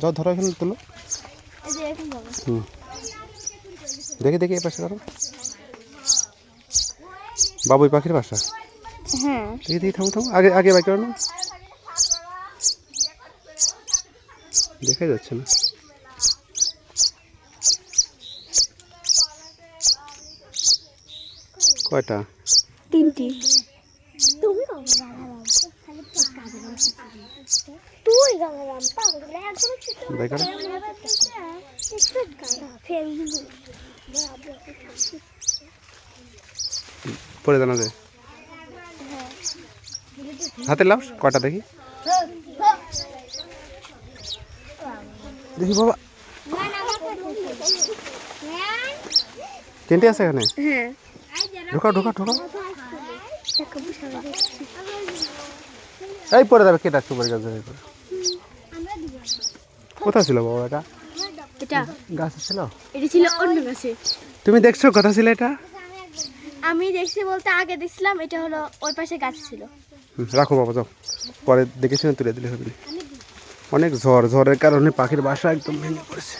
যাও ধরো এখানে তুলো। হুম। দেখি দেখি এ পাশে ধরো। বাবু ওই পাখির বাসা? হ্যাঁ। দেখি দেখি থামো থামো। আগে আগে বাইক না দেখা যাচ্ছে না। কয়টা? তিনটি। তুমি করো পরে জানা যায়। হাতে লাও কয়টা দেখি? দেখি বাবা। তিনটে আছে এখানে? ঢোকা ঢোকা ঢোকা এই পরে যাবে, কে ডাকছে পরে গাছ। কোথায় ছিল বাবা এটা? এটা। গাছ ছিল? এটা ছিল অন্য গাছে। তুমি দেখছ কথা ছিল এটা? আমি দেখছি বলতে আগে দেখছিলাম এটা হলো ওই পাশে গাছ ছিল। রাখো বাবা যাও। পরে দেখেছি না তুলে দিলে হবে অনেক ঝড় ঝড়ের কারণে পাখির বাসা একদম ভেঙে পড়েছে।